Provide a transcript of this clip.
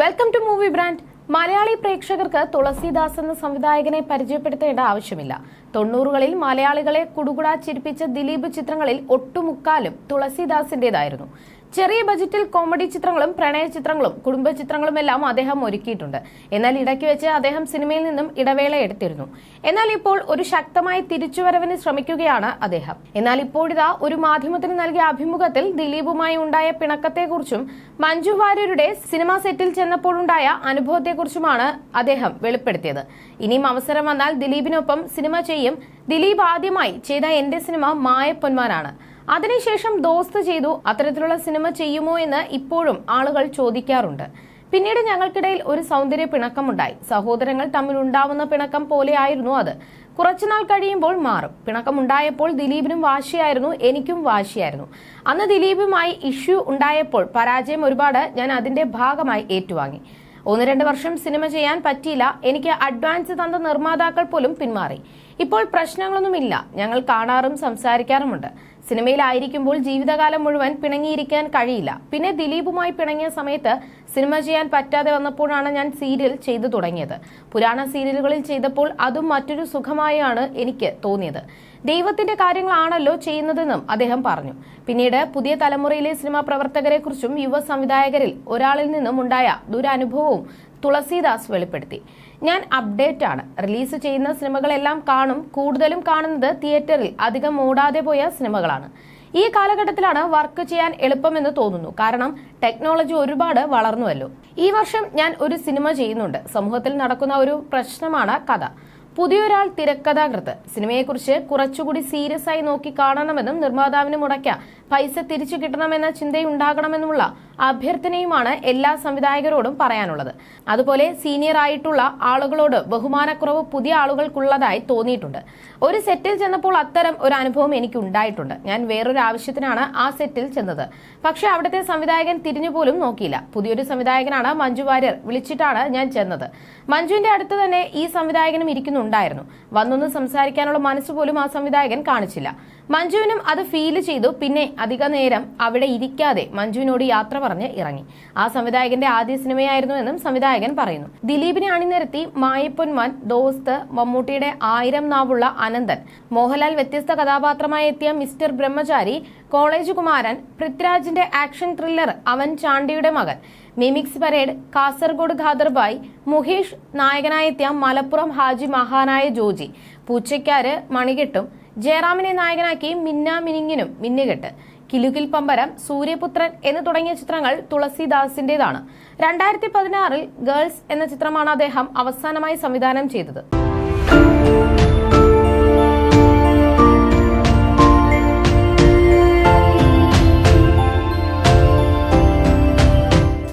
Welcome to movie brand Malayali പ്രേക്ഷകർക്ക് തുളസിദാസ് എന്ന സംവിധായകനെ പരിചയപ്പെടുത്തേണ്ട ആവശ്യമില്ല. തൊണ്ണൂറുകളിൽ മലയാളികളെ കുടുകുടാ ചിരിപ്പിച്ച ദിലീപ് ചിത്രങ്ങളിൽ ഒട്ടുമുക്കാലും തുളസീദാസിന്റേതായിരുന്നു. ചെറിയ ബജറ്റിൽ കോമഡി ചിത്രങ്ങളും പ്രണയ ചിത്രങ്ങളും കുടുംബ ചിത്രങ്ങളും എല്ലാം അദ്ദേഹം ഒരുക്കിയിട്ടുണ്ട്. എന്നാൽ ഇടയ്ക്ക് വെച്ച് അദ്ദേഹം സിനിമയിൽ നിന്നും ഇടവേള എടുത്തിരുന്നു. എന്നാൽ ഇപ്പോൾ ഒരു ശക്തമായ തിരിച്ചുവരവിന് ശ്രമിക്കുകയാണ് അദ്ദേഹം. എന്നാൽ ഇപ്പോഴിതാ ഒരു മാധ്യമത്തിന് നൽകിയ അഭിമുഖത്തിൽ ദിലീപുമായി ഉണ്ടായ പിണക്കത്തെക്കുറിച്ചും മഞ്ജു വാര്യരുടെ സിനിമാ സെറ്റിൽ ചെന്നപ്പോഴുണ്ടായ അനുഭവത്തെക്കുറിച്ചുമാണ് അദ്ദേഹം വെളിപ്പെടുത്തിയത്. ഇനിയും അവസരം വന്നാൽ ദിലീപിനൊപ്പം സിനിമ ചെയ്യും. ദിലീപ് ആദ്യമായി ചെയ്ത എന്റെ സിനിമ മായപ്പൊന്മാനാണ് അതിനുശേഷം ദോസ്ത് ചെയ്തു അത്തരത്തിലുള്ള സിനിമ ചെയ്യുമോ എന്ന് ഇപ്പോഴും ആളുകൾ ചോദിക്കാറുണ്ട്. പിന്നീട് ഞങ്ങൾക്കിടയിൽ ഒരു സൗന്ദര്യ പിണക്കമുണ്ടായി. സഹോദരങ്ങൾ തമ്മിൽ ഉണ്ടാവുന്ന പിണക്കം പോലെയായിരുന്നു അത്. കുറച്ചുനാൾ കഴിയുമ്പോൾ മാറും. പിണക്കമുണ്ടായപ്പോൾ ദിലീപിനും വാശിയായിരുന്നു എനിക്കും വാശിയായിരുന്നു. അന്ന് ദിലീപുമായി ഇഷ്യൂ ഉണ്ടായപ്പോൾ പരാജയം ഒരുപാട് ഞാൻ അതിന്റെ ഭാഗമായി ഏറ്റുവാങ്ങി. ഒന്ന് രണ്ട് വർഷം സിനിമ ചെയ്യാൻ പറ്റിയില്ല. എനിക്ക് അഡ്വാൻസ് തന്ന നിർമ്മാതാക്കൾ പോലും പിന്മാറി. ഇപ്പോൾ പ്രശ്നങ്ങളൊന്നുമില്ല. ഞങ്ങൾ കാണാറും സംസാരിക്കാറുമുണ്ട്. സിനിമയിലായിരിക്കുമ്പോൾ ജീവിതകാലം മുഴുവൻ പിണങ്ങിയിരിക്കാൻ കഴിയില്ല. പിന്നെ ദിലീപുമായി പിണങ്ങിയ സമയത്ത് സിനിമ ചെയ്യാൻ പറ്റാതെ വന്നപ്പോഴാണ് ഞാൻ സീരിയൽ ചെയ്തു തുടങ്ങിയത്. പുരാണ സീരിയലുകളിൽ ചെയ്തപ്പോൾ അതും മറ്റൊരു സുഖമായാണ് എനിക്ക് തോന്നിയത്. ദൈവത്തിന്റെ കാര്യങ്ങളാണല്ലോ ചെയ്യുന്നതെന്നും അദ്ദേഹം പറഞ്ഞു. പിന്നീട് പുതിയ തലമുറയിലെ സിനിമാ പ്രവർത്തകരെക്കുറിച്ചും യുവ സംവിധായകരിൽ ഒരാളിൽ നിന്നും ഉണ്ടായ ദുരനുഭവവും തുളസീദാസ് വെളിപ്പെടുത്തി. ഞാൻ അപ്ഡേറ്റ് ആണ് റിലീസ് ചെയ്യുന്ന സിനിമകളെല്ലാം കാണും. കൂടുതലും കാണുന്നത് തിയേറ്ററിൽ. അധികം ഓടാതെ പോയ സിനിമകളാണ്. ഈ കാലഘട്ടത്തിലാണ് വർക്ക് ചെയ്യാൻ എളുപ്പമെന്ന് തോന്നുന്നു. കാരണം ടെക്നോളജി ഒരുപാട് വളർന്നുവല്ലോ. ഈ വർഷം ഞാൻ ഒരു സിനിമ ചെയ്യുന്നുണ്ട്. സമൂഹത്തിൽ നടക്കുന്ന ഒരു പ്രശ്നമാണ് കഥ. പുതിയൊരാൾ തിരക്കഥാകൃത്ത്. സിനിമയെക്കുറിച്ച് കുറച്ചുകൂടി സീരിയസ് ആയി നോക്കി കാണണമെന്നും നിർമ്മാതാവിന് മുടക്ക. പൈസ തിരിച്ചു കിട്ടണമെന്ന ചിന്തയുണ്ടാകണമെന്നുള്ള അഭ്യർത്ഥനയുമാണ് എല്ലാ സംവിധായകരോടും പറയാനുള്ളത്. അതുപോലെ സീനിയർ ആയിട്ടുള്ള ആളുകളോട് ബഹുമാനക്കുറവ് പുതിയ ആളുകൾക്കുള്ളതായി തോന്നിയിട്ടുണ്ട്. ഒരു സെറ്റിൽ ചെന്നപ്പോൾ അത്തരം ഒരു അനുഭവം എനിക്ക് ഉണ്ടായിട്ടുണ്ട് ഞാൻ വേറൊരു ആവശ്യത്തിനാണ് ആ സെറ്റിൽ ചെന്നത്. പക്ഷെ അവിടുത്തെ സംവിധായകൻ തിരിഞ്ഞുപോലും നോക്കിയില്ല. പുതിയൊരു സംവിധായകനാണ് മഞ്ജു വാര്യർ വിളിച്ചിട്ടാണ് ഞാൻ ചെന്നത്. മഞ്ജുവിന്റെ അടുത്ത് തന്നെ ഈ സംവിധായകനും ഇരിക്കുന്നുണ്ടായിരുന്നു. വന്നൊന്ന് സംസാരിക്കാനുള്ള മനസ്സ് പോലും ആ സംവിധായകൻ കാണിച്ചില്ല. മഞ്ജുവിനും അത് ഫീൽ ചെയ്തു. പിന്നെ അധിക നേരം അവിടെ ഇരിക്കാതെ മഞ്ജുവിനോട് യാത്ര പറഞ്ഞ് ഇറങ്ങി. ആ സംവിധായകന്റെ ആദ്യ സിനിമയായിരുന്നു എന്നും സംവിധായകൻ പറയുന്നു. ദിലീപിനെ അണിനിരത്തി മായപ്പൊന്മാൻ ദോസ്ത് മമ്മൂട്ടിയുടെ ആയിരം നാവുള്ള അനന്തൻ മോഹൻലാൽ വ്യത്യസ്ത കഥാപാത്രമായി എത്തിയ മിസ്റ്റർ ബ്രഹ്മചാരി കോളേജ് കുമാരൻ പൃഥ്വിരാജിന്റെ ആക്ഷൻ ത്രില്ലർ അവൻ ചാണ്ടിയുടെ മകൻ മിമിക്സ് പരേഡ് കാസർഗോഡ് ഖാദർബായ് മുഹേഷ് നായകനായെത്തിയ മലപ്പുറം ഹാജി മഹാനായ ജോജി പൂച്ചയ്ക്കാര് മണികെട്ടും ജയറാമിനെ നായകനാക്കി മിന്ന മിനിങ്ങിനും മിന്നുകെട്ട്. കിലുകിൽ പമ്പരം സൂര്യപുത്രൻ എന്ന് തുടങ്ങിയ ചിത്രങ്ങൾ തുളസിദാസിന്റേതാണ്. രണ്ടായിരത്തി പതിനാറിൽ ഗേൾസ് എന്ന ചിത്രമാണ് അദ്ദേഹം അവസാനമായി സംവിധാനം ചെയ്തത്.